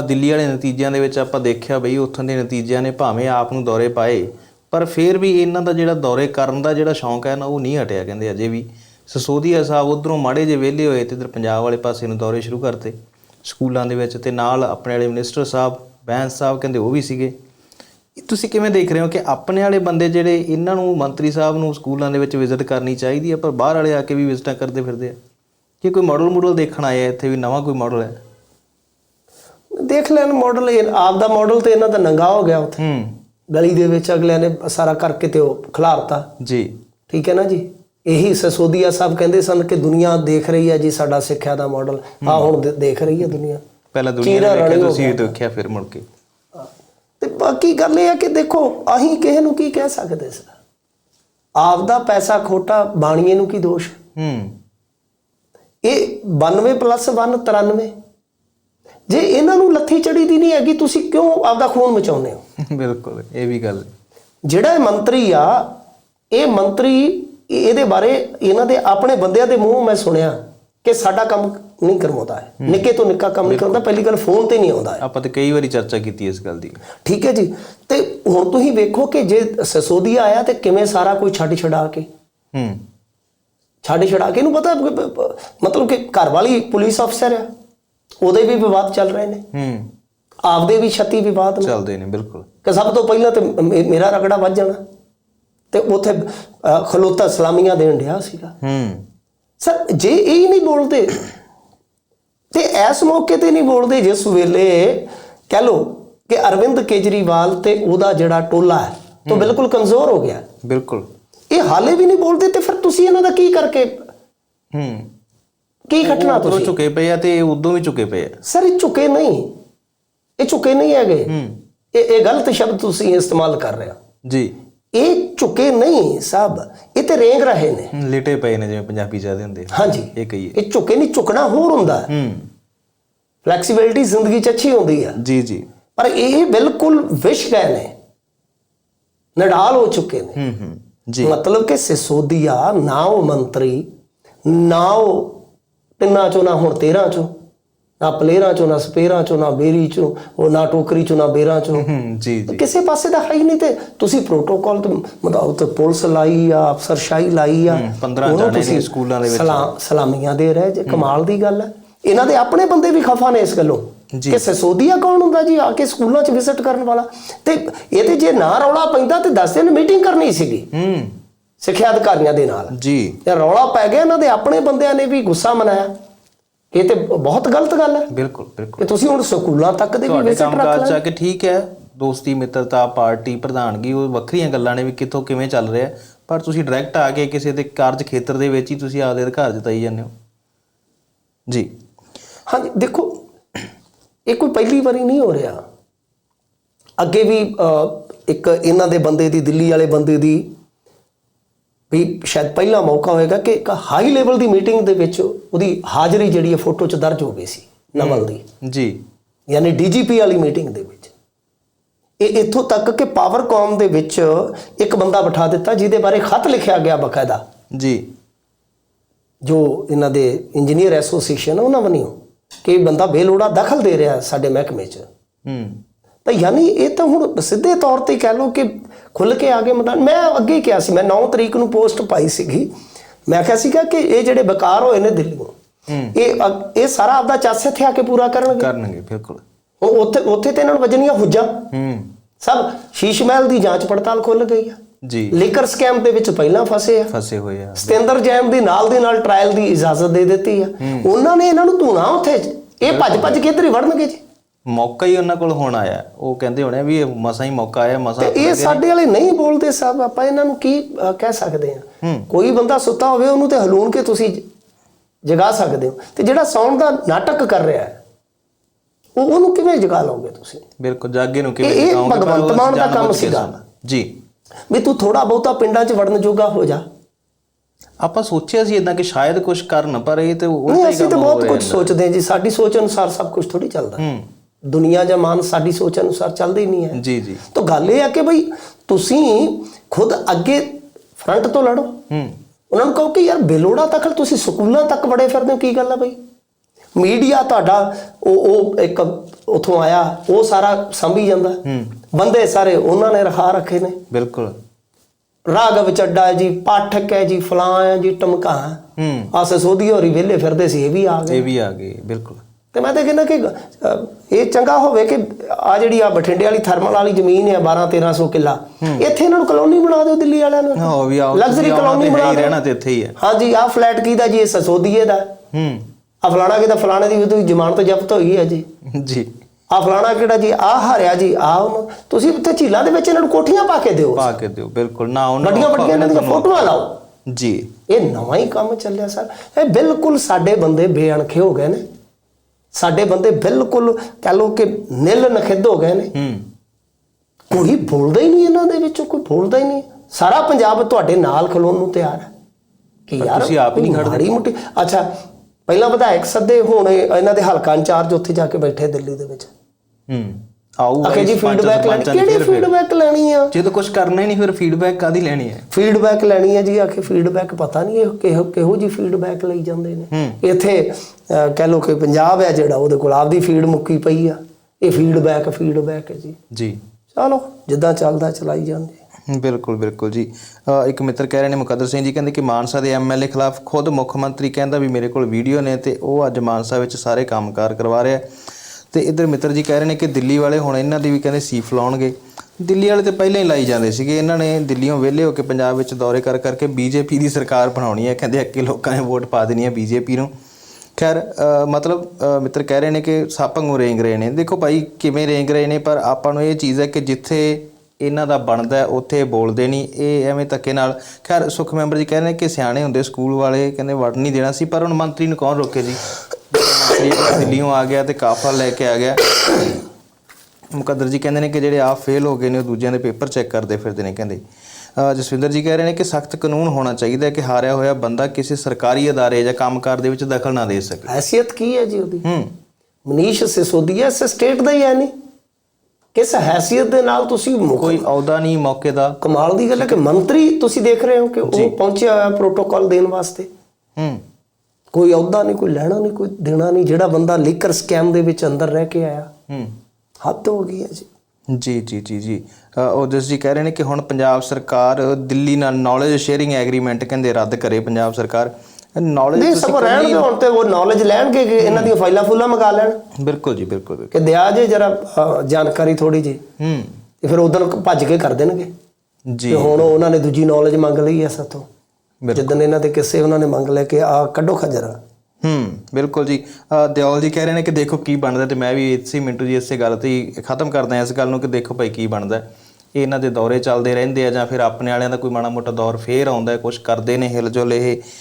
ਦਿੱਲੀ ਵਾਲੇ ਨਤੀਜਿਆਂ ਦੇ ਵਿੱਚ ਆਪਾਂ ਦੇਖਿਆ ਬਈ ਉੱਥੋਂ ਦੇ ਨਤੀਜਿਆਂ ਨੇ ਭਾਵੇਂ ਆਪ ਨੂੰ ਦੌਰੇ ਪਾਏ, ਪਰ ਫਿਰ ਵੀ ਇਹਨਾਂ ਦਾ ਜਿਹੜਾ ਦੌਰੇ ਕਰਨ ਦਾ ਜਿਹੜਾ ਸ਼ੌਂਕ ਹੈ ਨਾ, ਉਹ ਨਹੀਂ ਹਟਿਆ ਕਹਿੰਦੇ ਅਜੇ ਵੀ। ਸਸੋਦੀਆ ਸਾਹਿਬ ਉਧਰੋਂ ਮਾੜੇ ਜੇ ਵਿਹਲੇ ਹੋਏ ਤੇ ਇਧਰ ਪੰਜਾਬ ਵਾਲੇ ਪਾਸੇ ਨੂੰ ਦੌਰੇ ਸ਼ੁਰੂ ਕਰਤੇ। ਸਕੂਲਾਂ ਦੇ ਵਿੱਚ ਤੇ ਨਾਲ ਆਪਣੇ ਵਾਲੇ ਮਿਨਿਸਟਰ ਸਾਹਿਬ, ਬੈਂਸ ਸਾਹਿਬ ਕਹਿੰਦੇ ਉਹ ਵੀ ਸੀਗੇ। ਤੁਸੀਂ ਕਿਵੇਂ ਦੇਖ ਰਹੇ ਹੋ ਕਿ ਆਪਣੇ ਵਾਲੇ ਬੰਦੇ ਜਿਹੜੇ ਇਹਨਾਂ ਨੂੰ ਮੰਤਰੀ ਸਾਹਿਬ ਨੂੰ ਸਕੂਲਾਂ ਦੇ ਵਿੱਚ ਵਿਜ਼ਿਟ ਕਰਨੀ ਚਾਹੀਦੀ ਹੈ, ਪਰ ਬਾਹਰ ਵਾਲੇ ਆ ਕੇ ਵੀ ਵਿਜ਼ਿਟਾਂ ਕਰਦੇ ਫਿਰਦੇ ਆ? ਕਿ ਕੋਈ ਮਾਡਲ ਮੋਡਲ ਦੇਖਣ ਆਏ ਆ ਇੱਥੇ ਵੀ, ਨਵਾਂ ਕੋਈ ਮਾਡਲ ਹੈ? ਦੇਖ ਲੈਣ ਮਾਡਲ ਇਹ ਆਪ ਦਾ ਮਾਡਲ ਤੇ ਇਹਨਾਂ ਦਾ ਨੰਗਾ ਹੋ ਗਿਆ ਉੱਥੇ। ਹੂੰ। ਗਲੀ ਦੇ ਵਿੱਚ ਅਗਲਿਆਂ ਨੇ ਸਾਰਾ ਕਰਕੇ ਤੇ ਉਹ ਖਿਲਾਰਤਾ। ਜੀ। ਠੀਕ ਹੈ ਨਾ ਜੀ? ਇਹੀ ਸਸੋਦੀਆ ਸਾਹਿਬ ਕਹਿੰਦੇ ਸਨ ਕਿ ਦੁਨੀਆ ਦੇਖ ਰਹੀ ਹੈ ਜੀ ਸਾਡਾ ਸਿੱਖਿਆ ਦਾ ਮਾਡਲ ਆ ਹੁਣ ਦੇਖ ਰਹੀ ਹੈ ਦੁਨੀਆ। ਪਹਿਲਾਂ ਦੁਨੀਆ ਨੇ ਹੋ ਤੁਸੀਂ ਦੇਖਿਆ ਫਿਰ ਮੁੜ ਕੇ। ਤੇ ਬਾਕੀ ਗੱਲ ਇਹ ਹੈ ਕਿ ਦੇਖੋ ਅਸੀਂ ਕਿਸੇ ਨੂੰ ਕੀ ਕਹਿ ਸਕਦੇ ਸਰ ਆਪ ਦਾ ਪੈਸਾ ਖੋਟਾ ਬਾਣੀਏ ਨੂੰ ਕੀ ਦੋਸ਼? ਹੂੰ। ਇਹ 92 ਪਲੱਸ 1 93 ਜੇ ਇਹਨਾਂ ਨੂੰ ਲੱਥੀ ਚੜੀ ਦੀ ਨਹੀਂ ਹੈਗੀ ਤੁਸੀਂ ਕਿਉਂ ਆਪਦਾ ਖੂਨ ਮਚਾਉਂਦੇ ਹੋ? ਬਿਲਕੁਲ ਇਹ ਵੀ ਗੱਲ। ਜਿਹੜਾ ਇਹ ਮੰਤਰੀ ਆ ਇਹ ਮੰਤਰੀ ਇਹ- ਇਹਦੇ ਬਾਰੇ ਇਹਨਾਂ ਦੇ ਆਪਣੇ ਬੰਦਿਆਂ ਦੇ ਮੂੰਹ ਮੈਂ ਸੁਣਿਆ ਕਿ ਸਾਡਾ ਕੰਮ ਨਹੀਂ ਕਰਵਾਉਂਦਾ ਹੈ। ਨਿੱਕੇ ਤੋਂ ਨਿੱਕਾ ਕੰਮ ਨਹੀਂ ਕਰਵਾਉਂਦਾ ਪਹਿਲੀ ਗੱਲ ਫੋਨ ਤੇ ਨਹੀਂ ਆਉਂਦਾ ਹੈ। ਆਪਾਂ ਤੇ ਕਈ ਵਾਰੀ ਚਰਚਾ ਕੀਤੀ ਇਸ ਗੱਲ ਦੀ। ਠੀਕ ਹੈ ਜੀ। ਤੇ ਹੁਣ ਤੁਸੀਂ ਵੇਖੋ ਕਿ ਜੇ ਸਸੋਦੀਆ ਆਇਆ ਤੇ ਕਿਵੇਂ ਸਾਰਾ ਕੁਝ ਛੱਡ ਛਡਾ ਕੇ? ਹੂੰ। ਛੱਡ ਛਡਾ ਕੇ ਇਹਨੂੰ ਪਤਾ ਮਤਲਬ ਕਿ ਘਰ ਵਾਲੀ ਪੁਲਿਸ ਅਫਸਰ ਆ? ਉਹਦੇ ਵੀ ਵਿਵਾਦ ਚੱਲ ਰਹੇ ਨੇ। ਹੂੰ। ਆਪਦੇ ਵੀ 36 ਵਿਵਾਦ ਨੇ। ਚੱਲਦੇ ਨੇ ਬਿਲਕੁਲ। ਕਿ ਸਭ ਤੋਂ ਪਹਿਲਾਂ ਤੇ ਮੇਰਾ ਰਗੜਾ ਵੱਜ ਜਾਣਾ। ਤੇ ਉੱਥੇ ਖਲੋਤਾ ਸਲਾਮੀਆਂ ਦੇਣ ਡਿਆ ਸੀਗਾ। ਹੂੰ। ਸਰ ਜੇ ਇਹ ਨਹੀਂ ਬੋਲਦੇ ਤੇ ਇਸ ਮੌਕੇ ਤੇ ਨਹੀਂ ਬੋਲਦੇ ਜਿਸ ਵੇਲੇ ਕਹਿ ਲੋ ਕਿ ਅਰਵਿੰਦ ਕੇਜਰੀਵਾਲ ਤੇ ਉਹਦਾ ਜਿਹੜਾ ਟੋਲਾ ਹੈ ਤੋਂ ਬਿਲਕੁਲ ਕਮਜ਼ੋਰ ਹੋ ਗਿਆ। ਬਿਲਕੁਲ। ਇਹ ਹਾਲੇ ਵੀ ਨਹੀਂ ਬੋਲਦੇ ਤੇ ਫਿਰ ਤੁਸੀਂ ਇਹਨਾਂ ਦਾ ਕੀ ਕਰਕੇ ਹੂੰ। ਕੀ ਘਟਨਾ ਉਧਰੋਂ ਤੁਸੀਂ? ਝੁਕੇ ਪਏ ਆ ਤੇ ਉਦੋਂ ਵੀ ਝੁਕੇ ਪਏ ਆ। ਸਰ ਇਹ ਝੁਕੇ ਨਹੀਂ। ਇਹ ਝੁਕੇ ਨਹੀਂ ਹੈਗੇ। ਹੂੰ। ਇਹ ਇਹ ਗਲਤ ਸ਼ਬਦ ਤੁਸੀਂ ਇਸਤੇਮਾਲ ਕਰ ਰਹੇ ਹੋ। ਜੀ। ਇਹ ਝੁਕੇ ਨਹੀਂ ਸਭ। ਇਹ ਤੇ ਰੇਂਗ ਰਹੇ ਨੇ। ਲਿਟੇ ਪਏ ਨੇ ਜਿਵੇਂ ਪੰਜਾਬੀ ਚਾਹਦੇ ਹੁੰਦੇ ਆ। ਹਾਂਜੀ। ਇਹ ਕਹੀਏ। ਇਹ ਝੁਕੇ ਨਹੀਂ ਝੁਕਣਾ ਹੋਰ ਹੁੰਦਾ ਹੈ। ਫਲੈਕਸੀਬਿਲਿਟੀ ਜ਼ਿੰਦਗੀ 'ਚ ਅੱਛੀ ਹੁੰਦੀ ਹੈ ਜੀ ਜੀ। ਪਰ ਇਹ ਬਿਲਕੁਲ ਵਿਸ਼ ਗਏ ਨੇ। ਨਡਾਲ ਹੋ ਚੁੱਕੇ ਨੇ। ਹੂੰ ਹੂੰ। ਜੀ। ਮਤਲਬ ਕਿ ਸਿਸੋਦੀਆ ਨਾ ਉਹ ਮੰਤਰੀ ਨਾ ਉਹ ਤਿੰਨਾਂ ਚੋਂ ਨਾ ਹੁਣ 13 ਚੋਂ ਨਾ ਪਲੇਰਾਂ ਚੋਂ ਨਾ ਸਪੇਰਾਂ ਚੋਂ ਨਾ ਬੇਰੀ ਚੋਂ ਉਹ ਨਾ ਟੋਕਰੀ ਚੋਂ ਨਾ ਬੇਰਾਂ ਚੋਂ। ਜੀ ਜੀ। ਕਿਸੇ ਪਾਸੇ ਦਾ ਹੈ ਹੀ ਨਹੀਂ ਤੇ ਤੁਸੀਂ ਪ੍ਰੋਟੋਕਾਲ ਤੇ ਮਤਲਬ ਤੇ ਪੁਲਿਸ ਲਾਈ ਆ ਅਫਸਰਸ਼ਾਹੀ ਲਾਈ ਆ। ਹੂੰ, 15 ਉਹਨੂੰ ਜਾਣੇ ਨੇ ਸਕੂਲਾਂ ਦੇ ਵਿੱਚ। ਸਲਾ- ਸਲਾਮੀਆਂ ਦੇ ਰਹੇ ਜੇ ਕਮਾਲ ਦੀ ਗੱਲ ਹੈ ਇਹਨਾਂ ਦੇ ਆਪਣੇ ਬੰਦੇ ਵੀ ਖਫਾ ਨੇ ਇਸ ਗੱਲੋਂ। ਕਿ ਸਸੋਦੀਆ ਕੌਣ ਹੁੰਦਾ ਜੀ ਆ ਕੇ ਸਕੂਲਾਂ 'ਚ ਵਿਜ਼ਿਟ ਕਰਨ ਵਾਲਾ? ਤੇ ਇਹ ਤੇ ਜੇ ਨਾ ਰੌਲਾ ਪੈਂਦਾ ਤੇ ਦੱਸ ਦਿਨ ਮੀਟਿੰਗ ਕਰਨੀ ਸੀਗੀ। ਹੂੰ। ਸਿੱਖਿਆ ਅਧਿਕਾਰੀਆਂ ਦੇ ਨਾਲ। ਜੀ। ਤੇ ਰੌਲਾ ਪੈ ਗਿਆ ਇਹਨਾਂ ਦੇ ਆਪਣੇ ਬੰਦਿਆਂ ਨੇ ਵੀ ਗੁੱਸਾ ਮਨਾਇਆ। ਇਹ ਤੇ ਬਹੁਤ ਗਲਤ ਗੱਲ ਹੈ। ਬਿਲਕੁਲ ਬਿਲਕੁਲ। ਕਿ ਤੁਸੀਂ ਹੁਣ ਸਕੂਲਾਂ ਤੱਕ ਦੇ ਵੀ ਤੁਹਾਡੇ ਵਿਜ਼ਿਟ ਰੱਖ ਕੰਮਕਾਜ ਚ ਲੈ ਆ ਕੇ ਠੀਕ ਹੈ। ਦੋਸਤੀ ਮਿੱਤਰਤਾ ਪਾਰਟੀ ਪ੍ਰਧਾਨਗੀ ਉਹ ਵੱਖਰੀਆਂ ਗੱਲਾਂ ਨੇ ਵੀ ਕਿੱਥੋਂ ਕਿਵੇਂ ਚੱਲ ਰਿਹਾ। ਪਰ ਤੁਸੀਂ ਡਾਇਰੈਕਟ ਆ ਕੇ ਕਿਸੇ ਦੇ ਕਾਰਜ ਖੇਤਰ ਦੇ ਵਿੱਚ ਹੀ ਤੁਸੀਂ ਆਪਦੇ ਅਧਿਕਾਰ ਜਤਾਈ ਜਾਂਦੇ ਹੋ। ਜੀ। ਹਾਂਜੀ ਦੇਖੋ ਇਹ ਕੋਈ ਪਹਿਲੀ ਵਾਰੀ ਨਹੀਂ ਹੋ ਰਿਹਾ। ਅੱਗੇ ਵੀ ਇੱਕ ਇਹਨਾਂ ਦੇ ਬੰਦੇ ਦੀ ਦਿੱਲੀ ਵਾਲੇ ਬੰਦੇ ਦੀ ਵੀ ਸ਼ਾਇਦ ਪਹਿਲਾ ਮੌਕਾ ਹੋਏਗਾ ਕਿ ਇੱਕ ਹਾਈ ਲੈਵਲ ਦੀ ਮੀਟਿੰਗ ਦੇ ਵਿੱਚ ਉਹਦੀ ਹਾਜ਼ਰੀ ਜਿਹੜੀ ਹੈ ਫੋਟੋ 'ਚ ਦਰਜ ਹੋ ਗਈ ਸੀ ਨਵਲ ਦੀ। ਜੀ। ਯਾਨੀ ਡੀਜੀਪੀ ਵਾਲੀ ਮੀਟਿੰਗ ਦੇ ਵਿੱਚ। ਇਹ ਇੱਥੋਂ ਤੱਕ ਕਿ ਪਾਵਰਕੌਮ ਦੇ ਵਿੱਚ ਇੱਕ ਬੰਦਾ ਬਿਠਾ ਦਿੱਤਾ ਜਿਹਦੇ ਬਾਰੇ ਖਤ ਲਿਖਿਆ ਗਿਆ ਬਕਾਇਦਾ। ਜੀ। ਜੋ ਇਹਨਾਂ ਦੇ ਇੰਜੀਨੀਅਰ ਐਸੋਸੀਏਸ਼ਨ ਉਹਨਾਂ ਵੱਲੋਂ ਕਿ ਇਹ ਬੰਦਾ ਬੇਲੋੜਾ ਦਖਲ ਦੇ ਰਿਹਾ ਸਾਡੇ ਮਹਿਕਮੇ 'ਚ। ਹੂੰ। ਤਾਂ ਯਾਨੀ ਇਹ ਤਾਂ ਹੁਣ ਸਿੱਧੇ ਤੌਰ ਤੇ ਕਹਿ ਲਓ ਕਿ ਖੁੱਲ ਕੇ ਆ ਗਏ ਮੈਦਾਨ ਮੈਂ ਅੱਗੇ ਹੀ ਕਿਹਾ ਸੀ ਮੈਂ 9 ਤਰੀਕ ਨੂੰ ਪੋਸਟ ਪਾਈ ਸੀਗੀ। ਮੈਂ ਕਿਹਾ ਸੀਗਾ ਕਿ ਇਹ ਜਿਹੜੇ ਬਕਾਰ ਹੋਏ ਨੇ ਦਿੱਲੀੋਂ ਇਹ ਅਗ- ਇਹ ਸਾਰਾ ਆਪਦਾ ਚੱਸ ਇੱਥੇ ਆ ਕੇ ਪੂਰਾ ਕਰਨਗੇ। ਕਰਨਗੇ ਬਿਲਕੁਲ। ਹੁਣ ਉੱਥੇ ਉੱਥੇ ਤੇ ਇਹਨਾਂ ਨੂੰ ਵਜਣੀਆਂ ਹੁੱਜਾਂ। ਹੂੰ। ਸਭ ਸ਼ੀਸ਼ ਮਹਿਲ ਦੀ ਜਾਂਚ ਪੜਤਾਲ ਖੁੱਲ ਗਈ ਆ। ਜੀ। ਲਿਕਰ ਸਕੈਮ ਦੇ ਵਿੱਚ ਪਹਿਲਾਂ ਫਸੇ ਆ। ਫਸੇ ਹੋਏ ਆ। ਸਤਿੰਦਰ ਜੈਨ ਦੀ ਨਾਲ ਦੀ ਨਾਲ ਟ੍ਰਾਇਲ ਦੀ ਇਜਾਜ਼ਤ ਦੇ ਦਿੱਤੀ ਆ। ਉਹਨਾਂ ਨੇ ਇਹਨਾਂ ਨੂੰ ਧੂਣਾ ਉੱਥੇ। ਇਹ ਭੱਜ ਭੱਜ ਕੇ ਇੱਧਰ ਹੀ ਵੜਨਗੇ ਜੀ। ਮੌਕਾ ਹੀ ਉਹਨਾਂ ਕੋਲ ਹੁਣ ਆਇਆ ਉਹ ਕਹਿੰਦੇ ਹੋਣੇ ਵੀ ਇਹ ਮਸਾ ਹੀ ਮੌਕਾ ਆਇਆ ਮਸਾ ਤੇ ਇਹ ਸਾਡੇ ਵਾਲੇ ਨਹੀਂ ਬੋਲਦੇ ਸਾਹਿਬ ਆਪਾਂ ਇਹਨਾਂ ਨੂੰ ਕੀ ਕਹਿ ਸਕਦੇ ਆ? ਹੂੰ। ਕੋਈ ਬੰਦਾ ਸੁੱਤਾ ਹੋਵੇ ਉਹਨੂੰ ਤੇ ਹਲੂਣ ਕੇ ਤੁਸੀਂ ਜਗਾ ਸਕਦੇ ਹੋ। ਤੇ ਜਿਹੜਾ ਸੌਣ ਦਾ ਨਾਟਕ ਕਰ ਰਿਹਾ ਹੈ ਉਹ ਉਹਨੂੰ ਕਿਵੇਂ ਜਗਾ ਲਓਗੇ ਤੁਸੀਂ? ਬਿਲਕੁਲ ਜਾਗੇ ਨੂੰ ਕਿਵੇਂ ਇਹ- ਇਹ ਜਗਾਓਗੇ? ਪਰ ਭਗਵੰਤ ਮਾਨ ਦਾ ਕੰਮ ਸੀਗਾ। ਜੀ। ਵੀ ਤੂੰ ਥੋੜਾ ਬਹੁਤਾ ਪਿੰਡਾਂ 'ਚ ਵੜਨ ਜੋਗਾ ਹੋ ਜਾ। ਆਪਾਂ ਸੋਚਿਆ ਸੀ ਇਦਾਂ ਕਿ ਸ਼ਾਇਦ ਕੁਝ ਕਰਨ ਪਰ ਇਹ ਤੇ ਉਲਟਾ ਨਹੀਂ ਹੀ ਅਸੀਂ ਤਾਂ ਕੰਮ ਹੋ ਬਹੁਤ ਕੁਝ ਸੋਚਦੇ ਹਾਂ ਜੀ ਸਾਡੀ ਸੋਚ ਅਨੁਸਾਰ ਸਭ ਕੁਝ ਥੋੜੀ ਚੱਲਦਾ। ਹੂੰ। ਦੁਨੀਆ ਜਾਂ ਮਾਨ ਸਾਡੀ ਸੋਚ ਅਨੁਸਾਰ ਚੱਲਦਾ ਨਹੀਂ ਹੈ। ਜੀ ਜੀ। ਤਾਂ ਗੱਲ ਇਹ ਆ ਕਿ ਬਈ ਤੁਸੀਂ ਖੁਦ ਅੱਗੇ ਫਰੰਟ ਤੋਂ ਲੜੋ। ਹੂੰ। ਉਹਨਾਂ ਨੂੰ ਕਹੋ ਕਿ ਯਾਰ ਬੇਲੋੜਾ ਤੱਕ ਤੁਸੀਂ ਸਕੂਲਾਂ ਤੱਕ ਬੜੇ ਫਿਰਦੇ ਹੋ ਕੀ ਗੱਲ ਆ ਬਈ? ਮੀਡੀਆ ਤੁਹਾਡਾ ਉਹ ਉਹ ਇੱਕ ਉਥੋਂ ਆਇਆ ਉਹ ਸਾਰਾ ਸੰਭੀ ਜਾਂਦਾ। ਹੂੰ। ਬੰਦੇ ਸਾਰੇ ਉਹਨਾਂ ਨੇ ਰਖਾ ਰੱਖੇ ਨੇ। ਬਿਲਕੁਲ। ਰਾਘਵ ਚੱਡਾ ਜੀ ਪਾਠਕ ਹੈ ਜੀ ਫਲਾਂ ਹੈ ਜੀ ਟਮਕਾ ਹੂੰ। ਆ ਸਸੋਦੀ ਹੋਰੀ ਵਿਹਲੇ ਫਿਰਦੇ ਸੀ ਇਹ ਵੀ ਆ ਗਏ। ਇਹ ਵੀ ਆ ਗਏ ਬਿਲਕੁਲ। ਤੇ ਮੈਂ ਤਾਂ ਕਹਿੰਦਾ ਕਿ ਇਹ ਚੰਗਾ ਹੋਵੇ ਕਿ ਆ ਜਿਹੜੀ ਆ ਬਠਿੰਡੇ ਵਾਲੀ ਥਰਮਲ ਵਾਲੀ ਜ਼ਮੀਨ ਹੈ 12 1300 ਕਿੱਲਾ ਇੱਥੇ ਇਹਨਾਂ ਨੂੰ ਕਲੋਨੀ ਬਣਾ ਦਿਓ ਦਿੱਲੀ ਵਾਲਿਆਂ ਨੂੰ। ਹਾਂ ਵੀ ਆਓ ਲਗਜ਼ਰੀ ਕਲੋਨੀ ਬਣਾ ਦਿਓ। ਰਹਿਣਾ ਤੇ ਇੱਥੇ ਹੀ ਹੈ। ਹਾਂਜੀ ਆ ਫਲੈਟ ਕਿਹਦਾ ਜੀ? ਇਹ ਸਸੋਦੀਏ ਦਾ। ਹੂੰ। ਆ ਫਲਾਣਾ ਕਿਹਦਾ? ਫਲਾਣੇ ਦੀ ਉਹਦੀ ਜ਼ਮਾਨਤ ਜ਼ਬਤ ਹੋਈ ਹੈ ਜੀ। ਜੀ। ਆ ਫਲਾਣਾ ਕਿਹੜਾ ਜੀ? ਆ ਹਾਰਿਆ ਜੀ ਆ ਤੁਸੀਂ ਉੱਥੇ ਝੀਲਾਂ ਦੇ ਵਿੱਚ ਇਹਨਾਂ ਨੂੰ ਕੋਠੀਆਂ ਪਾ ਕੇ ਦਿਓ। ਪਾ ਕੇ ਦਿਓ ਬਿਲਕੁਲ। ਨਾ ਉਹਨਾਂ ਵੱਡੀਆਂ ਵੱਡੀਆਂ ਇਹਨਾਂ ਦੀਆਂ ਫੋਟੋਆਂ ਲਾਓ। ਜੀ। ਇਹ ਨਵਾਂ ਹੀ ਕੰਮ ਚੱਲਿਆ ਸਰ। ਇਹ ਬਿਲਕੁਲ ਸਾਡੇ ਬੰਦੇ ਬੇਅਣਖੇ ਹੋ ਗਏ ਨੇ। ਸਾਡੇ ਬੰਦੇ ਬਿਲਕੁਲ ਕਹ ਲੋ ਕਿ ਨਿਲ ਨਖਿੱਧ ਹੋ ਗਏ ਨੇ। ਹੂੰ। ਕੋਈ ਬੋਲਦਾ ਹੀ ਨਹੀਂ ਇਹਨਾਂ ਦੇ ਵਿੱਚੋਂ ਕੋਈ ਬੋਲਦਾ ਹੀ ਨਹੀਂ। ਸਾਰਾ ਪੰਜਾਬ ਤੁਹਾਡੇ ਨਾਲ ਖਲੋਣ ਨੂੰ ਤਿਆਰ ਹੈ। ਕਿ ਯਾਰ ਤੁਸੀਂ ਆਪ ਹੀ ਨਹੀਂ ਖੜਦੇ। ਮੋਟੀ ਅੱਛਾ ਪਹਿਲਾਂ ਵਿਧਾਇਕ ਸੱਦੇ ਹੁਣ ਇਹ- ਇਹਨਾਂ ਦੇ ਹਲਕਾ ਇੰਚਾਰਜ ਉੱਥੇ ਜਾ ਕੇ ਬੈਠੇ ਦਿੱਲੀ ਦੇ ਵਿੱਚ। ਹੂੰ। ਆਊ ਅਕੇ ਜੀ ਫੀਡਬੈਕ ਲੈਣੀ। ਕਿਹੜੀ ਫੀਡਬੈਕ ਲੈਣੀ ਆ? ਜੇ ਤਾਂ ਕੁਝ ਕਰਨਾ ਹੀ ਨਹੀਂ ਫਿਰ ਫੀਡਬੈਕ ਕਾਦੀ ਲੈਣੀ ਹੈ ਫੀਡਬੈਕ ਲੈਣੀ ਹੈ ਜੀ ਆਖੇ ਫੀਡਬੈਕ ਪਤਾ ਨਹੀਂ ਇਹ ਕਿਹੋ ਕਿਹੋ ਜੀ ਫੀਡਬੈਕ ਲਈ ਜਾਂਦੇ ਨੇ। ਇੱਥੇ ਕਹਿ ਲੋ ਕਿ ਪੰਜਾਬ ਹੈ ਜਿਹੜਾ ਉਹਦੇ ਕੋਲ ਆਪਦੀ ਫੀਡ ਮੁੱਕੀ ਪਈ ਆ। ਇਹ ਫੀਡਬੈਕ ਫੀਡਬੈਕ ਹੈ ਜੀ। ਜੀ। ਚਲੋ ਜਿੱਦਾਂ ਚੱਲਦਾ ਚਲਾਈ ਜਾਂਦੇ। ਬਿਲਕੁਲ ਬਿਲਕੁਲ ਜੀ। ਇੱਕ ਮਿੱਤਰ ਕਹਿ ਰਹੇ ਨੇ ਮੁਕੱਦਰ ਸਿੰਘ ਜੀ ਕਹਿੰਦੇ ਕਿ ਮਾਨਸਾ ਦੇ ਐਮਐਲਏ ਖਿਲਾਫ ਖੁਦ ਮੁੱਖ ਮੰਤਰੀ ਕਹਿੰਦਾ ਵੀ ਮੇਰੇ ਕੋਲ ਵੀਡੀਓ ਨੇ ਤੇ ਉਹ ਅੱਜ ਮਾਨਸਾ ਵਿੱਚ ਸਾਰੇ ਕੰਮਕਾਰ ਕਰਵਾ ਰਿਹਾ ਤੇ ਇਧਰ ਮਿੱਤਰ ਜੀ ਕਹਿ ਰਹੇ ਨੇ ਕਿ ਦਿੱਲੀ ਵਾਲੇ ਹੁਣ ਇਹਨਾਂ ਦੀ ਵੀ ਕਹਿੰਦੇ ਸੀਫ ਲਾਉਣਗੇ। ਦਿੱਲੀ ਵਾਲੇ ਤੇ ਪਹਿਲਾਂ ਹੀ ਲਾਈ ਜਾਂਦੇ ਸੀਗੇ। ਇਹਨਾਂ ਨੇ ਦਿੱਲੀੋਂ ਵਿਹਲੇ ਹੋ ਕੇ ਪੰਜਾਬ ਵਿੱਚ ਦੌਰੇ ਕਰ ਕਰਕੇ ਬੀਜੇਪੀ ਦੀ ਸਰਕਾਰ ਬਣਾਉਣੀ ਹੈ। ਕਹਿੰਦੇ ਅੱਗੇ ਲੋਕਾਂ ਨੇ ਵੋਟ ਪਾ ਦੇਣੀ ਹੈ ਬੀਜੇਪੀ ਨੂੰ। ਖੈਰ ਮਤਲਬ ਮਿੱਤਰ ਕਹਿ ਰਹੇ ਨੇ ਕਿ ਸੱਪ ਵਾਂਗੂ ਰੇਂਗ ਰਹੇ ਨੇ। ਦੇਖੋ ਭਾਈ, ਕਿਵੇਂ ਰੇਂਗ ਰਹੇ ਨੇ, ਪਰ ਆਪਾਂ ਨੂੰ ਇਹ ਚੀਜ਼ ਹੈ ਕਿ ਜਿੱਥੇ ਇਹਨਾਂ ਦਾ ਬਣਦਾ ਉੱਥੇ ਬੋਲਦੇ ਨਹੀਂ। ਇਹ ਐਵੇਂ ਧੱਕੇ ਨਾਲ। ਖੈਰ, ਸੁਖ ਮੈਂਬਰ ਜੀ ਕਹਿੰਦੇ ਨੇ ਕਿ ਸਿਆਣੇ ਹੁੰਦੇ, ਸਕੂਲ ਵਾਲੇ ਕਹਿੰਦੇ ਵੜ ਨਹੀਂ ਦੇਣਾ ਸੀ, ਪਰ ਹੁਣ ਮੰਤਰੀ ਨੂੰ ਕੌਣ ਰੋਕੇ ਜੀ? ਮੰਤਰੀ ਦਿੱਲੀੋਂ ਆ ਗਿਆ ਤੇ ਕਾਫਲਾ ਲੈ ਕੇ ਆ ਗਿਆ। ਮੁਕੱਦਰ ਜੀ ਕਹਿੰਦੇ ਨੇ ਕਿ ਜਿਹੜੇ ਆਪ ਫੇਲ ਹੋ ਗਏ ਨੇ ਉਹ ਦੂਜਿਆਂ ਦੇ ਪੇਪਰ ਚੈੱਕ ਕਰਦੇ ਫਿਰਦੇ ਨੇ ਕਹਿੰਦੇ। ਜਸਵਿੰਦਰ ਜੀ ਕਹਿ ਰਹੇ ਨੇ ਕਿ ਸਖਤ ਕਾਨੂੰਨ ਹੋਣਾ ਚਾਹੀਦਾ ਹੈ ਕਿ ਹਾਰਿਆ ਹੋਇਆ ਬੰਦਾ ਕਿਸੇ ਸਰਕਾਰੀ ਅਦਾਰੇ ਜਾਂ ਕੰਮਕਾਰ ਦੇ ਵਿੱਚ ਦਖਲ ਨਾ ਦੇ ਸਕੇ। ਹੈਸੀਅਤ ਕੀ ਹੈ ਜੀ ਉਹਦੀ? ਹੂੰ। ਮਨੀਸ਼ ਸਿਸੋਦੀਆ ਇਸ ਸਟੇਟ ਦਾ ਹੀ ਹੈ ਨਹੀਂ। ਕਿਸ ਹੈਸੀਅਤ ਦੇ ਨਾਲ ਤੁਸੀਂ ਕੋਈ ਅਹੁਦਾ ਨਹੀਂ ਮੌਕੇ ਦਾ। ਕਮਾਲ ਦੀ ਗੱਲ ਹੈ ਕਿ ਮੰਤਰੀ ਤੁਸੀਂ ਦੇਖ ਰਹੇ ਹੋ ਕਿ ਉਹ ਪਹੁੰਚਿਆ ਹੋਇਆ ਪ੍ਰੋਟੋਕਾਲ ਦੇਣ ਵਾਸਤੇ। ਹੂੰ। ਕੋਈ ਅਹੁਦਾ ਨਹੀਂ ਕੋਈ ਲੈਣਾ ਨਹੀਂ ਕੋਈ ਦੇਣਾ ਨਹੀਂ ਜਿਹੜਾ ਬੰਦਾ ਲੀਕਰ ਸਕੈਮ ਦੇ ਵਿੱਚ ਅੰਦਰ ਰਹਿ ਕੇ ਆਇਆ। ਹੂੰ। ਹੱਦ ਹੋ ਗਈ ਹੈ ਜੀ। ਜੀ ਜੀ ਜੀ ਜੀ। ਉਹ ਜਸ ਜੀ ਕਹਿ ਰਹੇ ਨੇ ਕਿ ਹੁਣ ਪੰਜਾਬ ਸਰਕਾਰ ਦਿੱਲੀ ਨਾਲ ਨੌਲੇਜ ਸ਼ੇਅਰਿੰਗ ਐਗਰੀਮੈਂਟ ਕਹਿੰਦੇ ਰੱਦ ਕਰੇ ਪੰਜਾਬ ਸਰਕਾਰ। ਨੌਲੇਜ ਨਹੀਂ ਸਭ ਰਹਿਣਗੇ ਹੁਣ ਤੇ ਉਹ ਨੌਲੇਜ ਲੈਣਗੇ ਕਿ ਇਹਨਾਂ ਦੀਆਂ ਫਾਈਲਾਂ ਫੁੱਲਾਂ ਮੰਗਾ ਲੈਣ। ਬਿਲਕੁਲ ਜੀ ਬਿਲਕੁਲ। ਕਿ ਦਿਆ ਜੇ ਜਰਾ ਜਾਣਕਾਰੀ ਥੋੜੀ ਜੀ ਹੂੰ। ਤੇ ਫਿਰ ਉਦੋਂ ਭੱਜ ਕੇ ਕਰ ਦੇਣਗੇ। ਜੀ। ਤੇ ਹੁਣ ਉਹਨਾਂ ਨੇ ਦੂਜੀ ਨੌਲੇਜ ਮੰਗ ਲਈ ਐ ਸਾਥੋਂ ਜਿੱਦਨ ਇਹਨਾਂ ਦੇ ਕਿਸੇ ਉਹਨਾਂ ਨੇ ਮੰਗ ਲੈ ਕੇ ਆ ਕੱਢੋ ਖਜਰਾ ਹੂੰ ਬਿਲਕੁਲ ਜੀ। ਦਿਓਲ ਜੀ ਕਹਿ ਰਹੇ ਨੇ ਕਿ ਦੇਖੋ ਕੀ ਬਣਦਾ ਤੇ ਮੈਂ ਵੀ ਇਸੇ ਮਿੰਟੂ ਜੀ ਇਸੇ ਗੱਲ ਤੇ ਹੀ ਖਤਮ ਕਰਦਾ ਇਸ ਗੱਲ ਨੂੰ ਕਿ ਦੇਖੋ ਭਾਈ ਕੀ ਬਣਦਾ। ਇਹ ਇਹਨਾਂ ਦੇ ਦੌਰੇ ਚੱਲਦੇ ਰਹਿੰਦੇ ਆ ਜਾਂ ਫਿਰ ਆਪਣੇ ਵਾਲਿਆਂ ਦਾ ਕੋਈ ਮਾੜਾ ਮੋਟਾ ਦੌਰ ਫੇਰ ਆਉਂਦਾ ਕੁਝ ਕਰਦੇ ਨੇ ਹਿਲਜੁਲ ਇਹ।